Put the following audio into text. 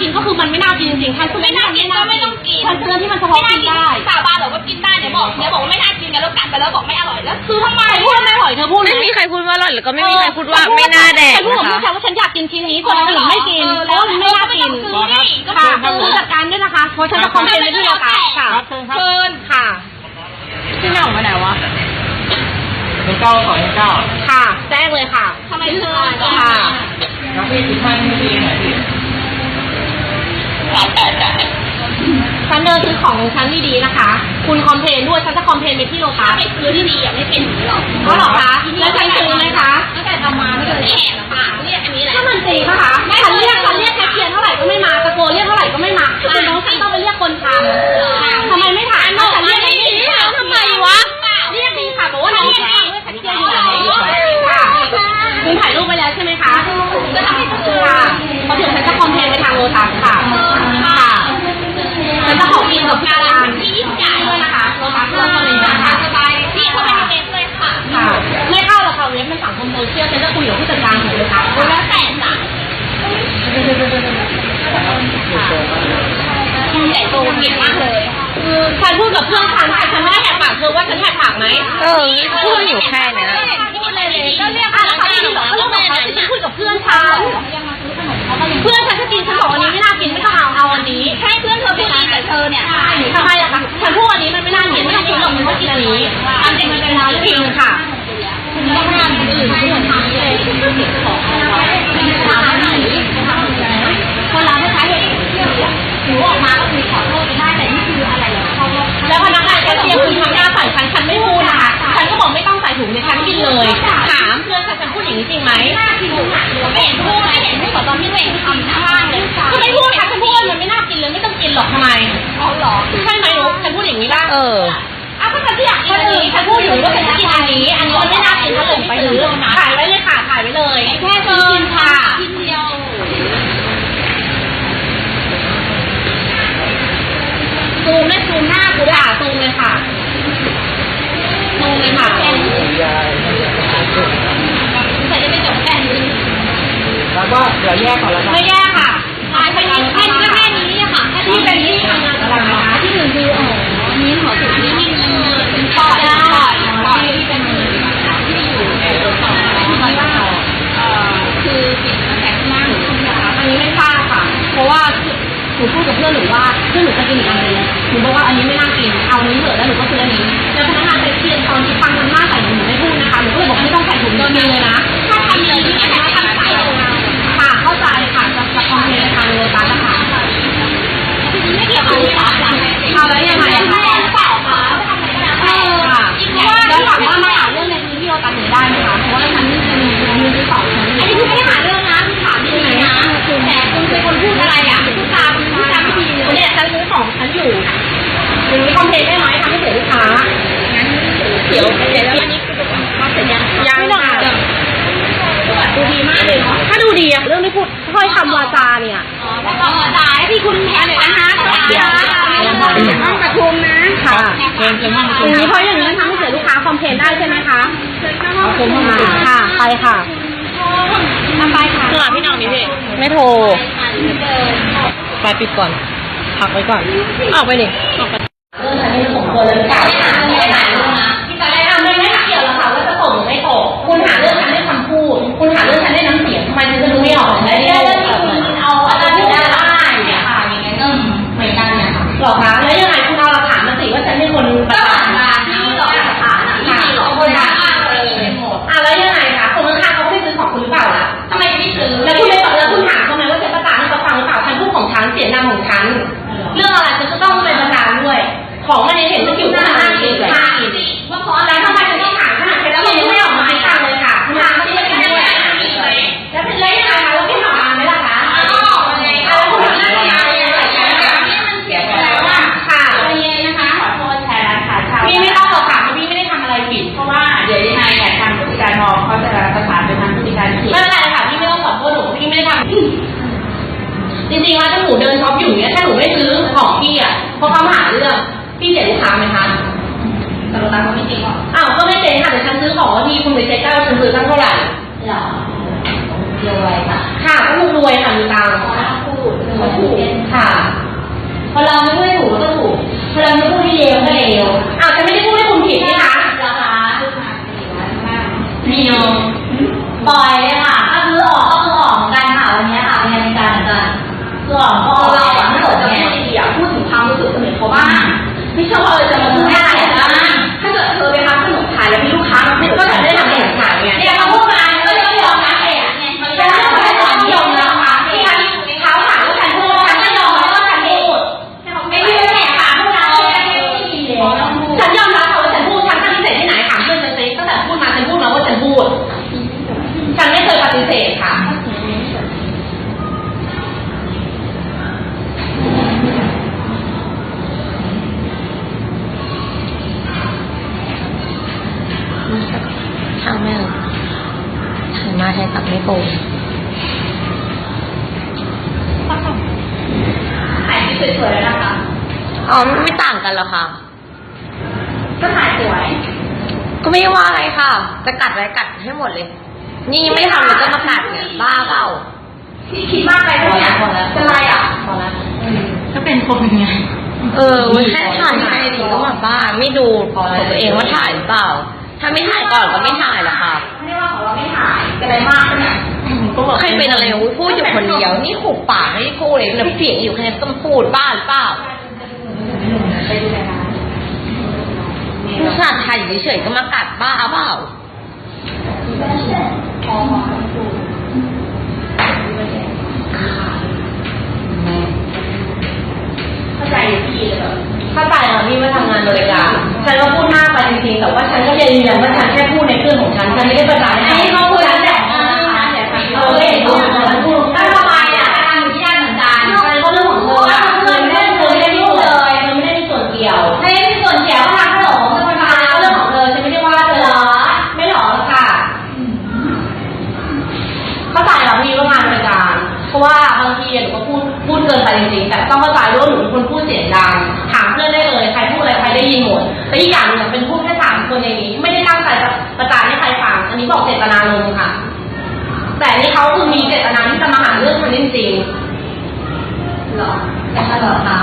กินก็คือมันไม่น่ากินจริงๆฉันซื้อไม่น่ากินก็ไม่ต้องกินฉันซื้อที่มันเฉพาะกินได้สาบานบอกว่ากินได้เนี่ยบอกเนี่ยบอกว่าไม่น่ากินกันแล้วกัดไปแล้วบอกไม่อร่อยแล้วซื้อทำไมใครพูดไม่อร่อยเธอพูดไม่มีใครพูดว่าอร่อยหรือก็ไม่มีใครพูดว่าไม่น่าแดกฉันพูดกับนะลูกชายคะว่าฉันอยากกินชิ้นนี้ส่วนคนอื่นไม่กินเพราะว่ามันไม่น่ากินซื้อนี่ก็ค่ะซื้อผู้จัดการด้วยนะคะเพราะฉันจะคอมเพลนไปที่โลตัสค่ะครับเชิญครับเชิญค่ะชื่อหน่องมาไหนวะหนึ่งเก้าสองหนึ่งเก้าค่ะแจ้งเลยค่ะทำไมเธอค่ะครับพี่สิบห้านาทีหน่อยพี่ นเดินซื้อของของฉันดีๆนะคะ คุณคอมเพลนด้วยฉันจะคอมเพลนไปที่โลตัถ้าสไม่ซื้อที่ดีอะไม่เป็นอย่างนี้หรอกเพราะหรอคะแล้วฉันซื้อไหมคะตั้งแต่ทำมาไม่เคยแอบปากเรียกอันนี้แหละถ้ามันจริงปะคะฉันเรียกฉันเรียกแคชเชียร์เท่าไหร่ก็ คือฉันพูดกับเพื่อนฉันแต่ฉันไม่ได้แหกปากเธอว่าฉันแหกปากไหมเออพูดอยู่แค่เนี้ยพูดเลยก็เรียกอะพแล้วนักเขางานไม่หรได้อบอกก็เขาเรื่องฉัแบนบคุนั้นยกับเพื่อนฉันเพื่อนฉันจะกินฉันบอก เลยค่ะซูมเลยค่ะแต่จะไม่จบแค่นี้แล้วก็เดี๋ยวแยกก่อนแล้วกันไม่แย่ค่ะใช่แค่นี้แค่แค่นี้ค่ะแค่ที่ที่เป็เป็นนที่ที่ทำงานอะไรนะคะที่หนึ่งคืออ๋อนี้หอสุดนี้มีเงินเป็นปอดปอดปอดที่เป็นที่อยู่ในตัวต่อที่มาเล่าเอ่อคือปิดตั้งแต่ข้างหน้าหนูใช่ไหมคะอันนี้ไม่ทราบค่ะ เพราะว่าหนูพูดกับเพื่อนหนูว่าเพื่อนหนูจะกินอีกอันนึงหนูบอกว่าอันนี้ไม่น่า เดี๋ยวเดี๋ยวอันนี้คือแบบมาเสร็จยังยังค่ะดูดีมากเลยเนาะถ้าดูดีอะเรื่องที่พูดถ้อยคำวาจาเนี่ยอ๋อแล้วก็จ่ายที่คุณแทนนะคะต้องประชุมนะค่ะเชิญเชิญห้องประอชุมย่างนี้เพราะอย่างนี้มันทำให้เสียลูกค้าคอมเพลนได้ใช่ไหมคะเอาเชิญห้องประชุมค่ะไปค่ะไปค่ะโทรหาพี่น้องดิพี่ไม่โทรไปปิดก่อนพักไว้ก่อนออกไปดิออกไปเรื่องฉันไม่สมควรเลย ของฉัน เรื่องอะไรฉันก็ต้องเป็นประธานด้วย ของมันใน ล้วถ้าหนูเดินช็อปอยู่เนี่ยถ้าหนูไม่ซื้อของพี่อะเพราะเขามาหาเรื่องพี่เสียลูกค้าไหมคะแต่เราตามเขาไม่จริงหรอกอ้าวก็ไม่เป็นค่ะแต่ฉันซื้อของทีคุณไปเช็คได้ว่าฉันซื้อตั้งเท่าไหร่หรอรวยค่ะค่ะก็คือรวยค่ะมีตังค์พูดเอ คือออกก็อเราอะถ้าเกิดจะพูดดีอะพูดถึงความรู้สึกคนอื่นเขาบ้าง ไม่ใช่ว่าเออจะมา งถ่ายที่สวยๆแล้วนะคะ อ๋อไม่ต่างกันหรอกค่ะ ก็ถ่ายสวย ก็ไม่ว่าอะไรค่ะ จะกัดอะไรกัดให้หมดเลย นี่ยังไม่ทำเลยก็มากัดเนี่ยบ้าเปล่าที่คิดมากไปปะเนี่ยเป็นไรอะพอแล้วก็เป็นคนไง เออวันแค่ถ่ายให้ดีก็แบบบ้า ไม่ดูของตัวเองว่าถ่ายหรือเปล่า ถ้าไม่ถ่ายก่อนก็ไม่ถ่ายหรอกค่ะ เป็นอะไรมากปะเนี่ยใครเป็นอะไรอุ๊ยพูดอยู่คนเดียว นี่ขุบปากไม่ได้พูดเลยน้ำเสียงอยู่แค่นี้ต้องพูดบ้าหรือเปล่าผู้ชายถ่ายอยู่เฉยๆก็มากัดบ้าเปล่าเข้าใจพี่เลยแบบเข้าใจค่ะพี่ว่าทำงานบริการฉันก็พูดมากไปจริงๆแต่ว่าฉันก็ยืนยันว่าฉันแค่พูดในเครื่องของฉัน ฉันไม่ได้ประจานให้ให้เขา ต้องเข้าใจด้วยว่าหนูเป็นคนพูดเสียงดังถามเพื่อนได้เลยใครพูดอะไรใครได้ยินหมดแต่อีกอย่างหนึ่งเป็นพูดแค่สามคนในนี้ ไม่ได้ตั้งใจจะประจานให้ใครฟังอันนี้บอกเจตนาลงค่ะ แต่นี่เขาคือมีเจตนาที่จะมาหาเรื่องคนจริงๆหรอแต่ถ้าหรอคะ